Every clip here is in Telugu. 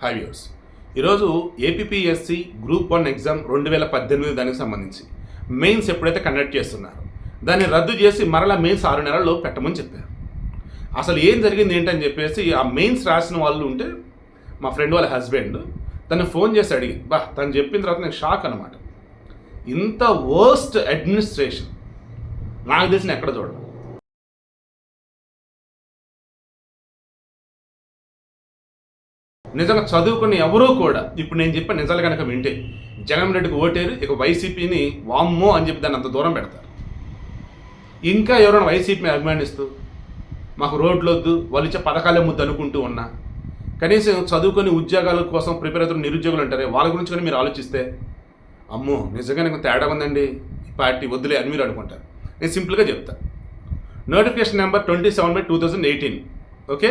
హాయ్ వ్యూర్స్ ఈరోజు ఏపీఎస్సి గ్రూప్ వన్ ఎగ్జామ్ రెండు వేల పద్దెనిమిది దానికి సంబంధించి. మెయిన్స్ ఎప్పుడైతే కండక్ట్ చేస్తున్నారు దాన్ని రద్దు చేసి మరలా మెయిన్స్ ఆరు నెలల్లో పెట్టమని చెప్పారు. అసలు ఏం జరిగింది ఏంటని చెప్పేసి ఆ మెయిన్స్ రాసిన వాళ్ళు ఉంటే మా ఫ్రెండ్ వాళ్ళ హస్బెండ్ తను ఫోన్ చేసి అడిగి బా తను చెప్పిన తర్వాత నేను షాక్ అనమాట ఇంత వర్స్ట్ అడ్మినిస్ట్రేషన్ నాకు తెలిసిన ఎక్కడ చూడడం నిజంగా చదువుకున్న ఎవరూ కూడా ఇప్పుడు నేను చెప్పిన నిజాలు కనుక వింటే జగన్ రెడ్డికి ఓటేరు ఇక వైసీపీని వామ్మో అని చెప్పి దాన్ని అంత దూరం పెడతారు. ఇంకా ఎవరైనా వైసీపీని అభిమానిస్తూ మాకు రోడ్లు వద్దు వాళ్ళు ఇచ్చే పథకాలే ముద్దు అనుకుంటూ ఉన్నా కనీసం చదువుకొని ఉద్యోగాల కోసం ప్రిపేర్ అవుతున్న నిరుద్యోగులు ఉంటారు వాళ్ళ గురించి కానీ మీరు ఆలోచిస్తే అమ్మో నిజంగా నాకు తేడా ఉందండి ఈ పార్టీ వద్దులే అని మీరు అనుకుంటారు. నేను సింపుల్గా చెప్తా. Notification number twenty seven by two thousand eighteen okay?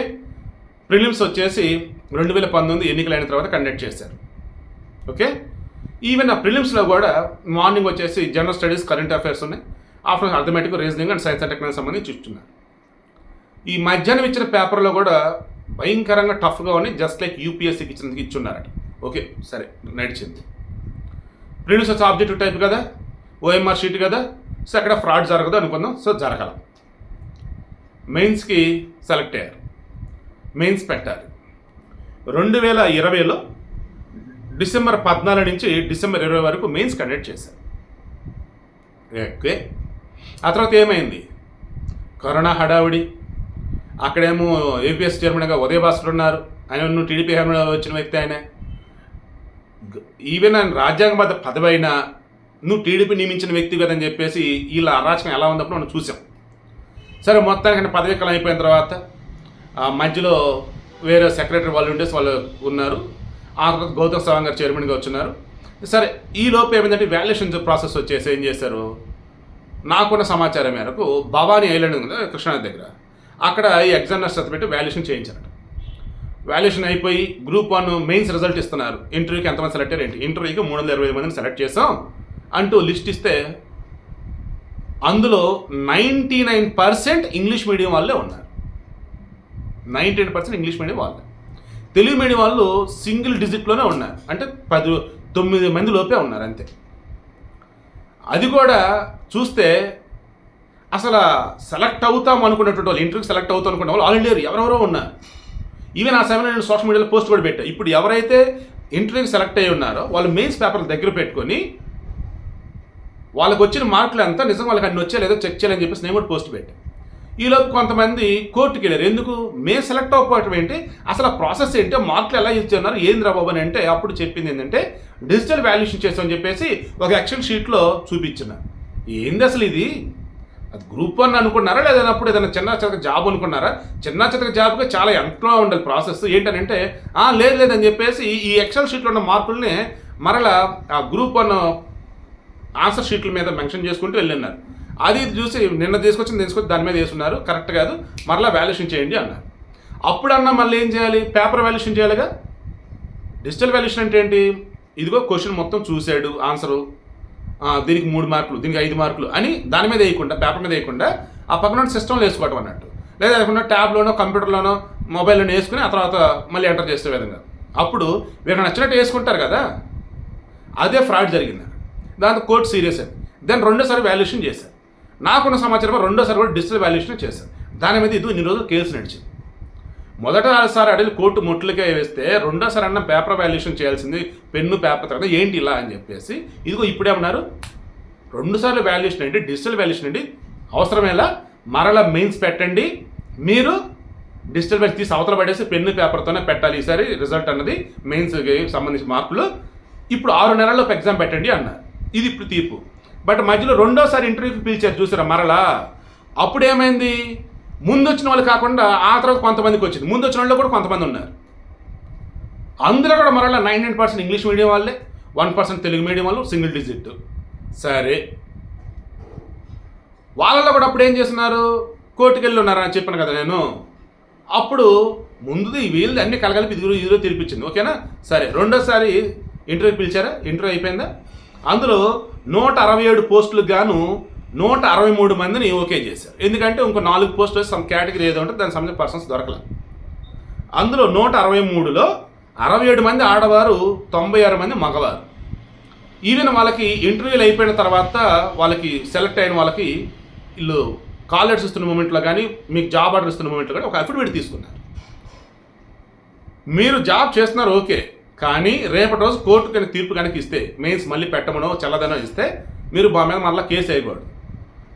Prelims వచ్చేసి రెండు వేల పంతొమ్మిది ఎన్నికలైన తర్వాత కండక్ట్ చేశారు. ఓకే? ఈవెన్ ఆ ప్రిలిమ్స్లో కూడా మార్నింగ్ వచ్చేసి జనరల్ స్టడీస్ కరెంట్ అఫైర్స్ ఉన్నాయి. After arithmetic reasoning and science and technology సంబంధించి చూస్తున్నారు. ఈ మధ్యాహ్నం ఇచ్చిన పేపర్లో కూడా భయంకరంగా టఫ్గా ఉన్నాయి. జస్ట్ లైక్ యూపీఎస్సీకి ఇచ్చినందుకు ఇచ్చున్నారట ఓకే సరే నడిచింది ప్రిలిమ్స్ వచ్చే ఆబ్జెక్టివ్ టైప్ కదా? ఓఎంఆర్ షీట్ కదా? సో అక్కడ ఫ్రాడ్ జరగదు అనుకుందాం. సో జరగల. మెయిన్స్కి సెలెక్ట్ అయ్యారు. మెయిన్స్ పెట్టాలి. రెండు వేల ఇరవైలో డిసెంబర్ పద్నాలుగు నుంచి డిసెంబర్ ఇరవై వరకు మెయిన్స్ కండక్ట్ చేశారు. ఓకే. ఆ తర్వాత ఏమైంది? కరోనా హడావిడి. అక్కడేమో ఏపీఎస్ చైర్మన్గా ఉదయ భాస్కర్ ఉన్నారు. ఆయన నువ్వు టీడీపీ హయాంలో వచ్చిన వ్యక్తి ఆయన. ఈవెన్ ఆయన రాజ్యాంగబద్ధ పదవి అయినా నువ్వు టీడీపీ నియమించిన వ్యక్తి కదని చెప్పేసి వీళ్ళ అరాచకం ఎలా ఉందప్పుడు మనం చూసాం సరే మొత్తానికి పదవీకాలం అయిపోయిన తర్వాత ఆ మధ్యలో వేరే సెక్రటరీ వాళ్ళు ఉండేసి వాళ్ళు ఉన్నారు. ఆ తర్వాత గౌతమ్ సవాంగ్ గారు చైర్మన్గా వచ్చినారు. సరే ఈ లోపు ఏమైందంటే వాల్యుయేషన్ ప్రాసెస్ వచ్చేసి ఏం చేశారు? నాకున్న సమాచారం మేరకు భవానీ ఐలాండ్ ఉంది కదా కృష్ణానది దగ్గర. అక్కడ ఈ ఎగ్జామినర్స్ పెట్టి వాల్యుయేషన్ చేయించారట. వాల్యుయేషన్ అయిపోయి గ్రూప్ వన్ మెయిన్స్ రిజల్ట్ ఇస్తున్నారు. ఇంటర్వ్యూకి ఎంతమంది సెలెక్ట్ అయ్యారు ఏంటి? ఇంటర్వ్యూకి మూడు వందల ఇరవై మందిని సెలెక్ట్ చేసాం అంటూ లిస్ట్ ఇస్తే అందులో ninety nine percent English medium వాళ్ళే ఉన్నారు. Ninety nine percent English medium వాళ్ళే. తెలుగు మీడియం వాళ్ళు సింగిల్ డిజిట్లోనే ఉన్నారు. అంటే పది తొమ్మిది మంది లోపే ఉన్నారు అంతే. అది కూడా చూస్తే అసలు సెలెక్ట్ అవుతాం అనుకున్నటువంటి వాళ్ళు ఇంటర్వ్యూకి సెలెక్ట్ అవుతాం అనుకున్న వాళ్ళు ఆల్ ఇండియా ఎవరెవరో ఉన్నారు. ఈవెన్ ఆ సమయంలో నేను సోషల్ మీడియాలో పోస్ట్ కూడా పెట్టాను ఇప్పుడు ఎవరైతే ఇంటర్వ్యూకి సెలెక్ట్ అయ్యి ఉన్నారో వాళ్ళు మెయిన్స్ పేపర్ల దగ్గర పెట్టుకొని వాళ్ళకి వచ్చిన మార్కులు అంతా నిజం వాళ్ళకి అన్ని వచ్చా లేదో చెక్ చేయాలని చెప్పేసి నేను కూడా పోస్ట్ పెట్టాను ఈలోపు కొంతమంది కోర్టుకి వెళ్ళారు. ఎందుకు? మేము సెలెక్ట్ అవ్వకపోవటం ఏంటి? అసలు ప్రాసెస్ ఏంటో మార్కులు ఎలా ఇస్తున్నారు ఏంది రాబాబు అని అంటే అప్పుడు చెప్పింది ఏంటంటే డిజిటల్ వాల్యుయేషన్ చేస్తామని చెప్పేసి ఒక ఎక్సెల్ షీట్లో చూపించిన. ఏంది అసలు ఇది? అది గ్రూప్ వన్ అనుకున్నారా? లేదా అప్పుడు ఏదైనా చిన్న చితక జాబ్ అనుకున్నారా? చిన్న చితక జాబ్గా చాలా ఎంతో ఉండాలి ప్రాసెస్. ఏంటనంటే లేదు లేదని చెప్పేసి ఈ ఎక్సెల్ షీట్లో ఉన్న మార్కుల్ని మరలా ఆ గ్రూప్ వన్ ఆన్సర్ షీట్ల మీద మెన్షన్ చేసుకుంటూ వెళ్ళిన్నారు అది చూసి నిన్న తీసుకొచ్చి తీసుకొచ్చి దాని మీద వేస్తున్నారు. కరెక్ట్ కాదు. మరలా వాల్యుయేషన్ చేయండి అన్నారు. అప్పుడన్నా మళ్ళీ ఏం చేయాలి? పేపర్ వాల్యుయేషన్ చేయాలిగా? డిజిటల్ వాల్యుయేషన్ అంటే ఏంటి? ఇదిగో క్వశ్చన్ మొత్తం చూశాడు ఆన్సరు దీనికి మూడు మార్కులు దీనికి ఐదు మార్కులు అని దాని మీద వేయకుండా పేపర్ మీద వేయకుండా ఆ పక్కన సిస్టంలో వేసుకోవటం అన్నట్టు. లేదా లేకుండా ట్యాబ్లోనో కంప్యూటర్లోనో మొబైల్లోనో వేసుకుని ఆ తర్వాత మళ్ళీ ఎంటర్ చేసే విధంగా. అప్పుడు వీళ్ళకి నచ్చినట్టు వేసుకుంటారు కదా? అదే ఫ్రాడ్ జరిగింది. దాంతో కోర్టు సీరియస్ అయింది. దాన్ని రెండోసారి వాల్యుయేషన్ చేశారు. నాకున్న సమాచారం రెండోసారి కూడా డిజిటల్ వాల్యుయేషన్ చేశారు దాని మీద ఇది ఇన్ని రోజులు కేసు నడిచింది. మొదటిసారి అడిగి కోర్టు ముట్లకే వేస్తే రెండోసారి అన్న పేపర్ వాల్యుయేషన్ చేయాల్సింది పెన్ను పేపర్ తర్వాత ఏంటి ఇలా అని చెప్పేసి ఇదిగో ఇప్పుడేమన్నారు రెండుసార్లు వాల్యుయేషన్ అండి డిజిటల్ వాల్యుయేషన్ అండి. అవసరమేలా మరల మెయిన్స్ పెట్టండి. మీరు డిజిటల్ వాల్యూ తీసి అవతల పడేసి పెన్ను పేపర్తోనే పెట్టాలి ఈసారి రిజల్ట్ అన్నది మెయిన్స్కి సంబంధించిన మార్కులు. ఇప్పుడు ఆరు నెలల్లో ఎగ్జామ్ పెట్టండి అన్నారు. ఇది ఇప్పుడు తీర్పు. బట్ మధ్యలో రెండోసారి ఇంటర్వ్యూకి పిలిచారు చూసారా మరలా? అప్పుడు ఏమైంది ముందు వచ్చిన వాళ్ళు కాకుండా ఆ తర్వాత కొంతమందికి వచ్చింది. ముందు వచ్చిన వాళ్ళు కూడా కొంతమంది ఉన్నారు. అందులో కూడా మరలా nine nine percent English medium వాళ్ళే వన్ పర్సెంట్ తెలుగు మీడియం వాళ్ళు సింగిల్ డిజిట్. సరే. వాళ్ళలో కూడా అప్పుడు ఏం చేస్తున్నారు? కోర్టుకెళ్ళి ఉన్నారని ఉన్నారు అని చెప్పాను కదా నేను. అప్పుడు ముందుది వీళ్ళు అన్ని కలగలిపి ఇదిగురు ఇదిగురు తిరిపించింది. ఓకేనా? సరే. రెండోసారి ఇంటర్వ్యూ పిలిచారా? ఇంటర్వ్యూ అయిపోయిందా? అందులో నూట అరవై ఏడు పోస్టులకు గాను నూట అరవై మూడు మందిని ఓకే చేశారు. ఎందుకంటే ఇంకో నాలుగు పోస్టులు సమ్ కేటగిరీ ఏదో ఉంటే దానికి సంబంధించిన పర్సన్స్ దొరకలేదు. అందులో నూట అరవై మూడులో అరవై ఏడు మంది ఆడవారు తొంభై ఆరు మంది మగవారు. ఈవెన్ వాళ్ళకి ఇంటర్వ్యూలు అయిపోయిన తర్వాత వాళ్ళకి సెలెక్ట్ అయిన వాళ్ళకి వీళ్ళు కాల్ ఇస్తున్న మూమెంట్లో కానీ మీకు జాబ్ ఆర్డర్ ఇస్తున్న మూమెంట్లో కానీ ఒక అఫిడవిట్ తీసుకున్నారు. మీరు జాబ్ చేస్తున్నారు ఓకే. కానీ రేపటి రోజు కోర్టు కనుక తీర్పు కనుక ఇస్తే మెయిన్స్ మళ్ళీ పెట్టమనో చల్లదనో ఇస్తే మీరు మా మీద మరలా కేసు వేయకూడదు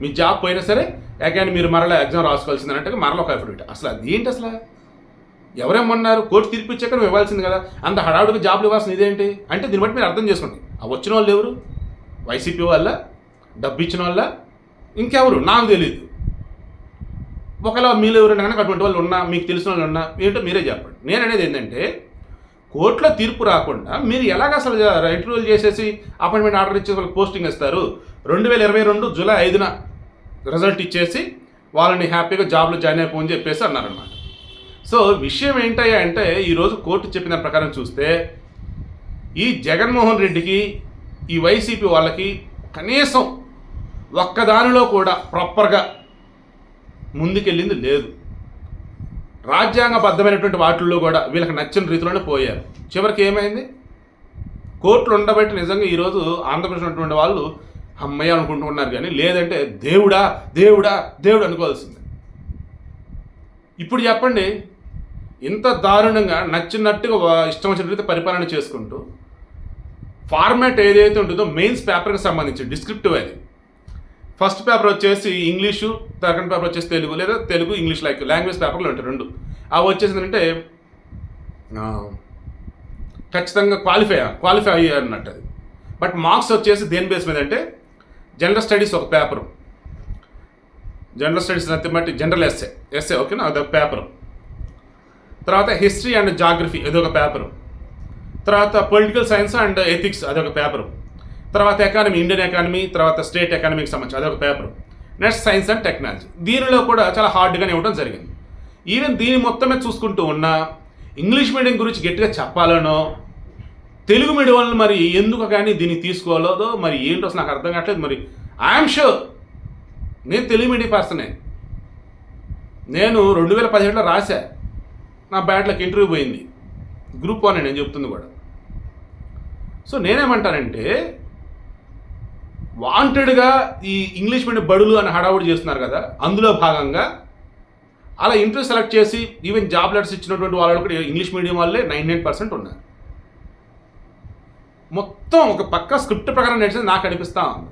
మీ జాబ్ పోయినా సరే అగైన్ మీరు మరలా ఎగ్జామ్ రాసుకోవాల్సింది అంటే మరలా ఒక అఫిడవిట్ అసలు అది ఏంటి అసలు? ఎవరేమన్నారు కోర్టు తీర్పు ఇచ్చాక నువ్వు ఇవ్వాల్సింది కదా. అంత హడావుడికి జాబ్లు ఇవ్వాల్సింది ఇదేంటి? అంటే దీన్ని బట్టి మీరు అర్థం చేసుకోండి. ఆ వచ్చిన వాళ్ళు ఎవరు? వైసీపీ వాళ్ళ డబ్బు ఇచ్చిన వాళ్ళ ఇంకెవరు? నాకు తెలియదు ఒకవేళ మీరు ఎవరైనా కనుక అటువంటి వాళ్ళు ఉన్నా మీకు తెలిసిన వాళ్ళు ఉన్నా ఏంటో మీరే చెప్పండి. నేను అనేది ఏంటంటే కోర్టులో తీర్పు రాకుండా మీరు ఎలాగ అసలు ఇంటర్వ్యూలు చేసేసి అపాయింట్మెంట్ ఆర్డర్ ఇచ్చేసి వాళ్ళకి పోస్టింగ్ ఇస్తారు? రెండు వేల ఇరవై రెండు జూలై ఐదున రిజల్ట్ ఇచ్చేసి వాళ్ళని హ్యాపీగా జాబ్లో జాయిన్ అయిపోని చెప్పేసి అన్నారనమాట సో విషయం ఏంటయ్యా అంటే ఈరోజు కోర్టు చెప్పిన ప్రకారం చూస్తే ఈ జగన్మోహన్ రెడ్డికి ఈ వైసీపీ వాళ్ళకి కనీసం ఒక్కదానిలో కూడా ప్రాపర్గా ముందుకెళ్ళింది లేదు. రాజ్యాంగబద్ధమైనటువంటి వాటిల్లో కూడా వీళ్ళకి నచ్చిన రీతిలోనే పోయారు. చివరికి ఏమైంది? కోర్టులు ఉండబట్టి నిజంగా ఈరోజు ఆంధ్రప్రదేశ్ ఉన్నటువంటి వాళ్ళు అమ్మయ్య అనుకుంటున్నారు కానీ లేదంటే దేవుడా దేవుడా దేవుడు అనుకోవాల్సింది. ఇప్పుడు చెప్పండి ఇంత దారుణంగా నచ్చినట్టుగా ఇష్టం వచ్చిన రీతి పరిపాలన చేసుకుంటూ ఫార్మాట్ ఏదైతే ఉంటుందో మెయిన్స్ పేపర్కి సంబంధించి డిస్క్రిప్టివ్ అది. ఫస్ట్ పేపర్ వచ్చేసి ఇంగ్లీషు సెకండ్ పేపర్ వచ్చేసి తెలుగు లేదా తెలుగు ఇంగ్లీష్ లైక్ లాంగ్వేజ్ పేపర్లు ఉంటాయి రెండు. అవి వచ్చేసిందంటే ఆ, ఖచ్చితంగా క్వాలిఫై క్వాలిఫై అయ్యారు అన్నట్టు అది. బట్ మార్క్స్ వచ్చేసి దేని బేస్ మీద అంటే జనరల్ స్టడీస్ ఒక పేపరు జనరల్ స్టడీస్ నత్తి బట్టి జనరల్ ఎస్ఏ ఎస్ఏ ఓకేనా అదొక పేపరు తర్వాత హిస్టరీ అండ్ జాగ్రఫీ అదొక పేపరు తర్వాత పొలిటికల్ సైన్స్ అండ్ ఎథిక్స్ అదొక పేపరు తర్వాత ఎకానమీ ఇండియన్ ఎకానమీ తర్వాత స్టేట్ ఎకానమీకి సంబంధించి అదొక paper next science and technology దీనిలో కూడా చాలా హార్డ్గానే ఇవ్వడం జరిగింది. ఈవెన్ దీని మొత్తమే చూసుకుంటూ ఉన్నా ఇంగ్లీష్ మీడియం గురించి గట్టిగా చెప్పాలనో తెలుగు మీడియం వాళ్ళు మరి ఎందుకు కానీ దీన్ని తీసుకోలేదో మరి ఏంటో అసలు నాకు అర్థం కావట్లేదు. మరి ఐఎమ్ షూర్ నేను తెలుగు మీడియం పర్సనే నేను రెండు వేల పదిహేడులో రాశా. నా బ్యాట్లకు ఇంటర్వ్యూ పోయింది. గ్రూప్ వన్ నేను చెప్తుంది కూడా. సో నేనేమంటానంటే వాంటెడ్గా ఈ ఇంగ్లీష్ మీడియం బడులు అని హడావుడి చేస్తున్నారు కదా అందులో భాగంగా అలా ఇంటర్వ్యూ సెలెక్ట్ చేసి ఈవెన్ జాబ్ లెటర్స్ ఇచ్చినటువంటి వాళ్ళు కూడా ఇంగ్లీష్ మీడియం వాళ్ళే నైన్ నైన్ పర్సెంట్ ఉన్నారు. మొత్తం ఒక పక్క స్క్రిప్ట్ ప్రకారం నడిచింది నాకు అనిపిస్తా ఉంది.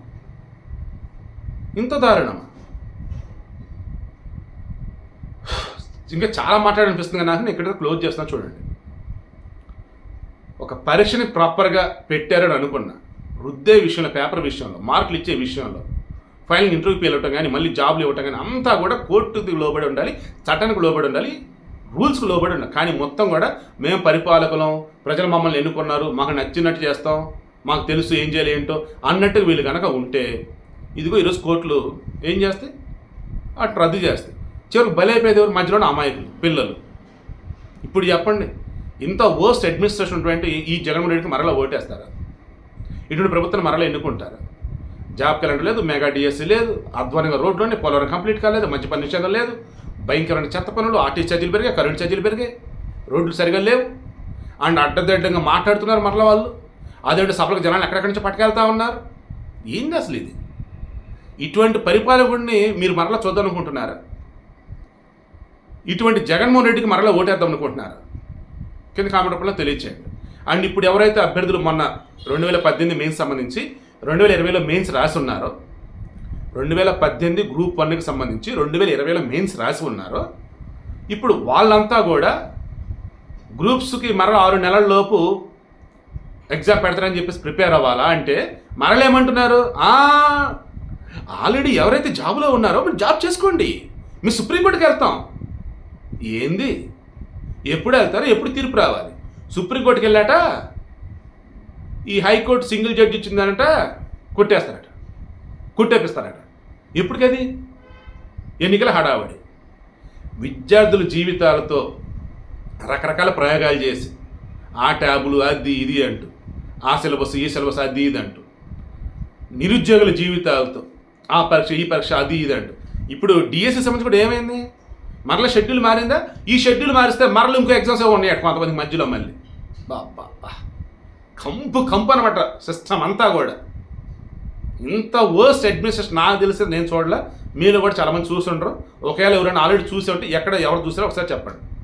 ఇంత దారుణం. ఇంకా చాలా మాట్లాడనిపిస్తుంది కానీ నాకు నేను ఇక్కడ క్లోజ్ చేస్తున్నా చూడండి. ఒక పరీక్షని ప్రాపర్గా పెట్టారని అనుకున్నా. రుద్దే విషయంలో పేపర్ విషయంలో మార్కులు ఇచ్చే విషయంలో ఫైనల్ ఇంటర్వ్యూకి వెళ్ళటం కానీ మళ్ళీ జాబ్లు ఇవ్వటం కానీ అంతా కూడా కోర్టుకి లోబడి ఉండాలి చట్టానికి లోబడి ఉండాలి రూల్స్కి లోబడి ఉండాలి. కానీ మొత్తం కూడా మేము పరిపాలకులం ప్రజలు మమ్మల్ని ఎన్నుకున్నారు మాకు నచ్చినట్టు చేస్తాం మాకు తెలుసు ఏం చేయాలి ఏంటో అన్నట్టు వీళ్ళు కనుక ఉంటే ఇదిగో ఈరోజు కోర్టులు ఏం చేస్తాయి? అటు రద్దు చేస్తాయి. చివరికి బలైపోయేది ఎవరు? మధ్యలో అమాయకులు పిల్లలు. ఇప్పుడు చెప్పండి ఇంత వర్స్ట్ అడ్మినిస్ట్రేషన్ ఉన్నటువంటి ఈ జగన్మోహన్ రెడ్డికి మరలా ఓటేస్తారా? ఇటువంటి ప్రభుత్వం మరలా ఎన్నుకుంటారు? జాబ్ క్యాలెండర్ లేదు మెగా డిఎస్సీ లేదు అధ్వానంగా రోడ్లోనే పోలవరం కంప్లీట్ కాలేదు మంచి పని నిషేధం లేదు భయంకరమైన చెత్త పనులు ఆర్టీ ఛార్జీలు పెరిగాయి కరెంట్ ఛార్జీలు పెరిగాయి రోడ్లు సరిగా లేవు అండ్ అడ్డదిడ్డంగా మాట్లాడుతున్నారు మరలా వాళ్ళు. అదేంటి సభలకు జనాలు ఎక్కడెక్కడి నుంచి పట్టుకెళ్తా ఉన్నారు? ఏంది అసలు ఇది? ఇటువంటి పరిపాలకుడిని మీరు మరలా చూద్దామనుకుంటున్నారు? ఇటువంటి జగన్మోహన్ రెడ్డికి మరలా ఓటేద్దాం అనుకుంటున్నారు కింద కామెంట్ తెలియచేయండి. అండ్ ఇప్పుడు ఎవరైతే అభ్యర్థులు మొన్న రెండు వేల పద్దెనిమిది మెయిన్స్ సంబంధించి రెండు వేల ఇరవైలో మెయిన్స్ రాసి ఉన్నారో రెండు వేల పద్దెనిమిది గ్రూప్ వన్కి సంబంధించి రెండు వేల ఇరవైలో మెయిన్స్ రాసి ఉన్నారో ఇప్పుడు వాళ్ళంతా కూడా గ్రూప్స్కి మరల ఆరు నెలల లోపు ఎగ్జామ్ పెడతారని చెప్పేసి ప్రిపేర్ అవ్వాలా అంటే మరలేమంటున్నారు ఆల్రెడీ ఎవరైతే జాబ్లో ఉన్నారో మీరు జాబ్ చేసుకోండి. మీ సుప్రీంకోర్టుకి వెళ్తాం. ఏంది? ఎప్పుడు వెళ్తారో? ఎప్పుడు తీర్పు రావాలి? సుప్రీంకోర్టుకి వెళ్ళాట ఈ హైకోర్టు సింగిల్ జడ్జి ఇచ్చిందనట కొట్టేస్తారట. కొట్టేపిస్తారట. ఎప్పటికది? ఎన్నికల హడావడి. విద్యార్థుల జీవితాలతో రకరకాల ప్రయోగాలు చేసి ఆ ట్యాబులు అది ఇది అంటూ ఆ సిలబస్ ఈ సిలబస్ అది ఇది అంటూ నిరుద్యోగుల జీవితాలతో ఆ పరీక్ష ఈ పరీక్ష అది ఇది అంటూ. ఇప్పుడు డిఎస్సి సంబంధించి కూడా ఏమైంది? మరలా షెడ్యూల్ మారిందా? ఈ షెడ్యూల్ మారిస్తే మరలా ఇంకో ఎగ్జామ్స్ ఏమో ఉన్నాయి కొంతమంది మధ్యలో మళ్ళీ. బాబా కంపు కంపు అనమాట సిస్టమ్ అంతా కూడా. ఇంత వర్స్ట్ అడ్మినిస్ట్రేషన్ నాకు తెలిసి నేను చూడలే. మీరు కూడా చాలామంది చూసుండ్రు. ఒకవేళ ఎవరైనా ఆల్రెడీ చూసి ఉంటే ఎక్కడ ఎవరు చూసారో ఒకసారి చెప్పండి.